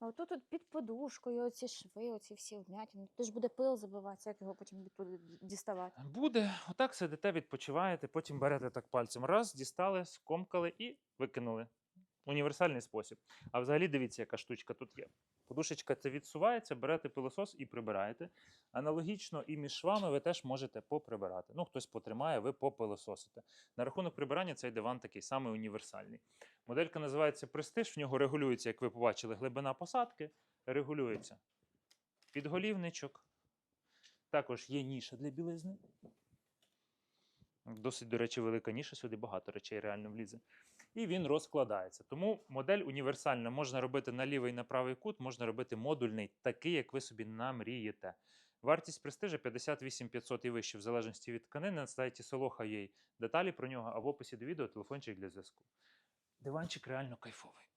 А отут тут під подушкою оці шви, оці всі вмятини. Тут ж буде пил забиватися, як його потім відтуди діставати. Буде, отак сидите, відпочиваєте, потім берете так пальцем. Раз, дістали, скомкали і викинули. Універсальний спосіб. А взагалі дивіться, яка штучка тут є. Подушечка це відсувається, берете пилосос і прибираєте. Аналогічно і між швами ви теж можете поприбирати. Ну, хтось потримає, ви попилососите. На рахунок прибирання цей диван такий самий універсальний. Моделька називається Престиж. В нього регулюється, як ви побачили, глибина посадки, регулюється підголівничок. Також є ніша для білизни. Досить, до речі, велика ніша, сюди багато речей реально влізе. І він розкладається. Тому модель універсальна. Можна робити на лівий і на правий кут, можна робити модульний, такий, як ви собі намрієте. Вартість престижа 58 500 і вище, в залежності від тканини. На сайті Солоха є деталі про нього, а в описі до відео телефончик для зв'язку. Диванчик реально кайфовий.